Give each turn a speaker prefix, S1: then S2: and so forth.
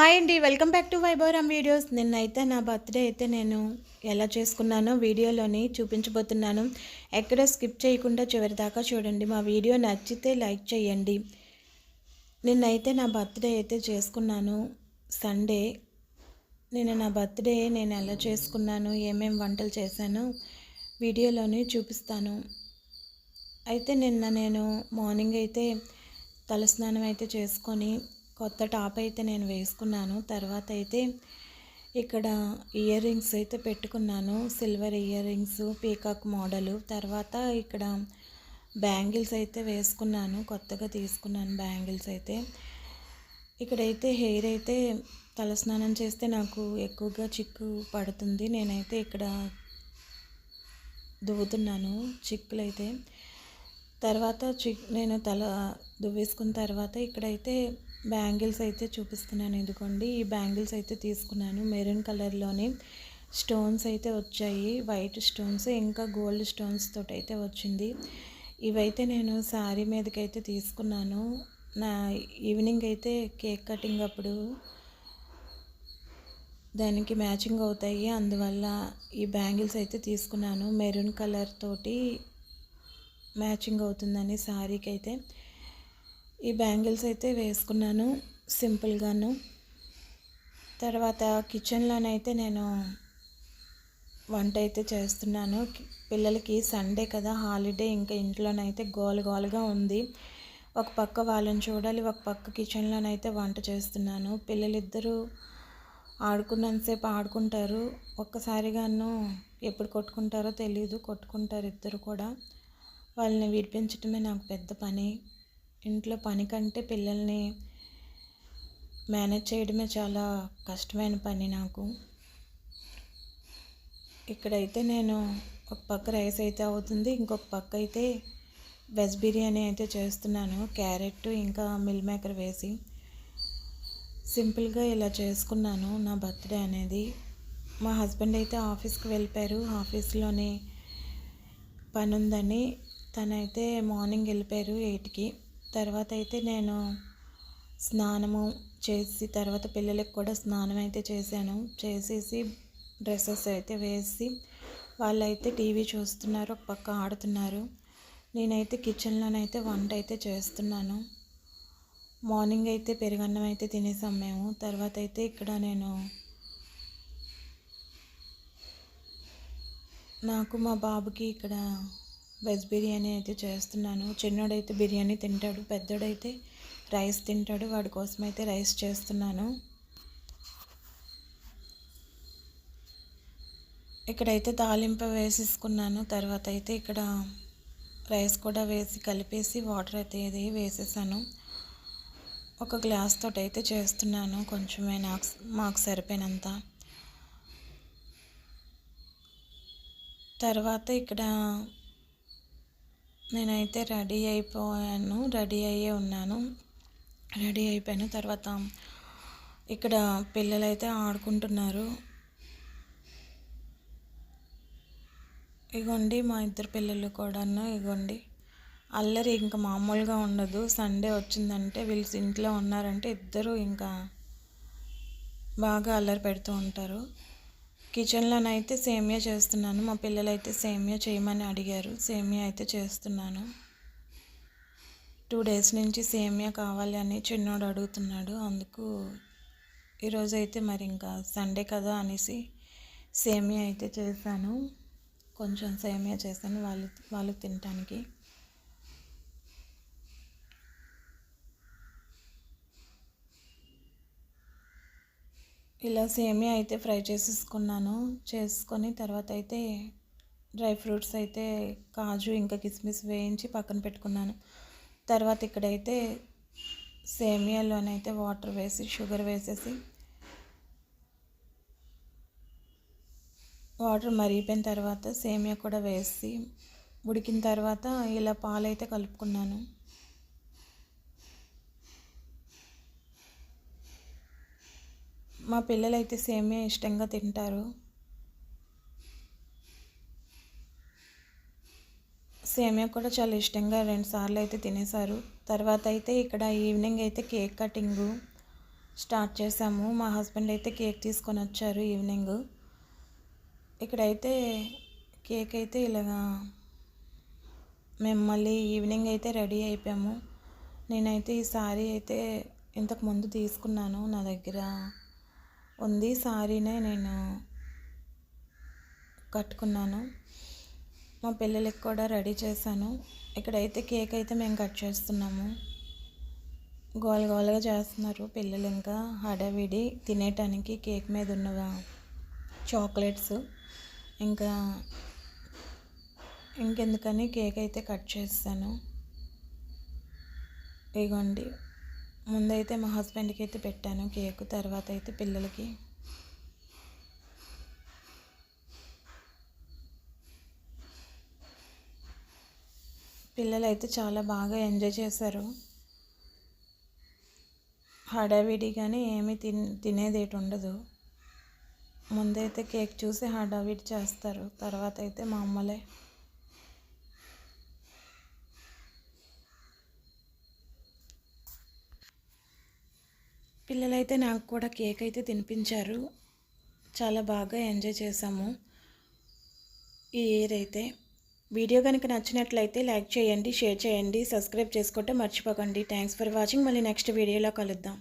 S1: Hi అండి welcome back to Vaibhavaram videos. నిన్నైతే నా బర్త్డే అయితే నేను ఎలా చేసుకున్నానో వీడియోలోని చూపించబోతున్నాను. ఎక్కడ స్కిప్ చేయకుండా చివరి దాకా చూడండి. మా వీడియో నచ్చితే లైక్ చేయండి. నిన్నైతే నా బర్త్డే అయితే చేసుకున్నాను. సండే నేను నా బర్త్డే నేను ఎలా చేసుకున్నాను ఏమేమి వంటలు చేశాను వీడియోలోని చూపిస్తాను. అయితే నిన్న నేను మార్నింగ్ అయితే తలస్నానం అయితే చేసుకొని కొత్త టాప్ అయితే నేను వేసుకున్నాను. తర్వాత అయితే ఇక్కడ ఇయర్ రింగ్స్ అయితే పెట్టుకున్నాను. Silver ear rings peacock model. తర్వాత ఇక్కడ బ్యాంగిల్స్ అయితే వేసుకున్నాను. కొత్తగా తీసుకున్నాను బ్యాంగిల్స్ అయితే. ఇక్కడైతే హెయిర్ అయితే తలస్నానం చేస్తే నాకు ఎక్కువగా చిక్కు పడుతుంది. నేనైతే ఇక్కడ దువ్వుతున్నాను చిక్కులు అయితే తర్వాత చిక్ నేను తల దువ్వేసుకున్న తర్వాత ఇక్కడైతే బ్యాంగిల్స్ అయితే చూపిస్తున్నాను ఇదిగోండి. ఈ బ్యాంగిల్స్ అయితే తీసుకున్నాను. మెరూన్ కలర్లోని స్టోన్స్ అయితే వచ్చాయి. వైట్ స్టోన్స్ ఇంకా గోల్డ్ స్టోన్స్ తోటి అయితే వచ్చింది. ఇవైతే నేను శారీ మీదకైతే తీసుకున్నాను. నా ఈవినింగ్ అయితే కేక్ కటింగ్ అప్పుడు దానికి మ్యాచింగ్ అవుతాయి. అందువల్ల ఈ బ్యాంగిల్స్ అయితే తీసుకున్నాను. మెరూన్ కలర్ తోటి మ్యాచింగ్ అవుతుందని శారీకి అయితే ఈ బ్యాంగిల్స్ అయితే వేసుకున్నాను సింపుల్గాను. తర్వాత కిచెన్లోనైతే నేను వంట అయితే చేస్తున్నాను. పిల్లలకి సండే కదా హాలిడే ఇంకా ఇంట్లోనైతే గోలు గోలుగా ఉంది. ఒక పక్క వాళ్ళని చూడాలి ఒక పక్క కిచెన్లోనైతే వంట చేస్తున్నాను. పిల్లలిద్దరూ ఆడుకున్నంతసేపు ఆడుకుంటారు. ఒక్కసారిగాను ఎప్పుడు కొట్టుకుంటారో తెలియదు కొట్టుకుంటారు ఇద్దరు కూడా. వాళ్ళని విడిపించడమే నాకు పెద్ద పని. ఇంట్లో పని కంటే పిల్లల్ని మేనేజ్ చేయడమే చాలా కష్టమైన పని నాకు. ఇక్కడైతే నేను ఒక పక్క రైస్ అయితే అవుతుంది ఇంకొక పక్క అయితే వెజ్ బిర్యానీ అయితే చేస్తున్నాను. క్యారెట్ ఇంకా మిల్ మేకర్ వేసి సింపుల్గా ఇలా చేసుకున్నాను నా బర్త్డే అనేది. మా హస్బెండ్ అయితే ఆఫీస్కి వెళ్ళిపోయారు. ఆఫీస్లోనే పని ఉందని తనైతే మార్నింగ్ వెళ్ళిపోయారు ఎయిట్కి. తర్వాత అయితే నేను స్నానము చేసి తర్వాత పిల్లలకు కూడా స్నానం అయితే చేశాను. చేసేసి డ్రెస్సెస్ అయితే వేసి వాళ్ళైతే టీవీ చూస్తున్నారు ఒక పక్క ఆడుతున్నారు. నేనైతే కిచెన్లోనైతే వంట అయితే చేస్తున్నాను. మార్నింగ్ అయితే పెరుగన్నం అయితే తినేసాం మేము. తర్వాత అయితే ఇక్కడ నేను నాకు మా బాబుకి ఇక్కడ వెజ్ బిర్యానీ అయితే చేస్తున్నాను. చిన్నోడైతే బిర్యానీ తింటాడు పెద్దోడైతే రైస్ తింటాడు వాడి కోసం అయితే రైస్ చేస్తున్నాను. ఇక్కడైతే తాలింపు వేసేసుకున్నాను తర్వాత అయితే ఇక్కడ రైస్ కూడా వేసి కలిపేసి వాటర్ అయితే ఇది వేసేసాను. ఒక గ్లాస్ తోటి అయితే చేస్తున్నాను కొంచెమే నాకు మాకు సరిపోయినంత. తర్వాత ఇక్కడ నేనైతే రెడీ అయిపోయాను రెడీ అయ్యే ఉన్నాను. రెడీ అయిపోయాను తర్వాత ఇక్కడ పిల్లలైతే ఆడుకుంటున్నారు. ఇగోండి మా ఇద్దరు పిల్లలు కూడాను ఇగోండి. అల్లరి ఇంకా మామూలుగా ఉండదు. సండే వచ్చిందంటే వీళ్ళు ఇంట్లో ఉన్నారంటే ఇద్దరు ఇంకా బాగా అల్లరి పెడుతూ ఉంటారు. కిచెన్లోనైతే సేమియా చేస్తున్నాను. మా పిల్లలు అయితే సేమియా చేయమని అడిగారు. సేమియా అయితే చేస్తున్నాను. టూ డేస్ నుంచి సేమియా కావాలి అని చిన్నోడు అడుగుతున్నాడు. అందుకు ఈరోజు అయితే మరి ఇంకా సండే కదా అనేసి సేమియా అయితే చేశాను. కొంచెం సేమియా చేశాను. వాళ్ళు వాళ్ళు తినటానికి. ఇలా సేమియా అయితే ఫ్రై చేసేసుకున్నాను. చేసుకొని తర్వాత అయితే డ్రై ఫ్రూట్స్ అయితే కాజు ఇంకా కిస్మిస్ వేయించి పక్కన పెట్టుకున్నాను. తర్వాత ఇక్కడైతే సేమియాలోనైతే వాటర్ వేసి షుగర్ వేసేసి వాటర్ మరిగిపోయిన తర్వాత సేమియా కూడా వేసి ఉడికిన తర్వాత ఇలా పాలైతే కలుపుకున్నాను. మా పిల్లలైతే సేమియా ఇష్టంగా తింటారు. సేమియా కూడా చాలా ఇష్టంగా రెండు సార్లు అయితే తినేశారు. తర్వాత అయితే ఇక్కడ ఈవినింగ్ అయితే కేక్ కటింగు స్టార్ట్ చేసాము మా హస్బెండ్ అయితే కేక్ తీసుకొని వచ్చారు ఈవినింగ్. ఇక్కడైతే కేక్ అయితే ఇలాగా మేము మళ్ళీ ఈవినింగ్ అయితే రెడీ అయిపోయాము. నేనైతే ఈ సారీ అయితే ఇంతకు ముందు తీసుకున్నాను నా దగ్గర. ఉంది సారీనే నేను కట్టుకున్నాను. మా పిల్లలకి కూడా రెడీ చేశాను. ఇక్కడైతే కేక్ అయితే మేము కట్ చేస్తున్నాము. గోల గోలగా చేస్తున్నారు పిల్లలు ఇంకా. హడావిడి తినేటానికి కేక్ మీద ఉన్న చాక్లెట్స్. ఇంకా ఇంకెందుకని కేక్ అయితే కట్ చేస్తాను. ఇగోండి. ముందైతే మా హస్బెండ్కి అయితే పెట్టాను కేక్ తర్వాత అయితే పిల్లలకి. పిల్లలు అయితే చాలా బాగా ఎంజాయ్ చేశారు. హడావిడి కానీ ఏమీ తిన్ తినేదేటి ఉండదు. ముందైతే కేక్ చూసి హడావిడి చేస్తారు తర్వాత అయితే మా అమ్మలే. పిల్లలైతే నాకు కూడా కేక్ అయితే తినిపించారు. చాలా బాగా ఎంజాయ్ చేసాము ఈ ఇయర్ అయితే. వీడియో కనుక నచ్చినట్లయితే లైక్ చేయండి షేర్ చేయండి సబ్స్క్రైబ్ చేసుకోవటం మర్చిపోకండి. Thanks for watching. మళ్ళీ నెక్స్ట్ వీడియోలో కలుద్దాం.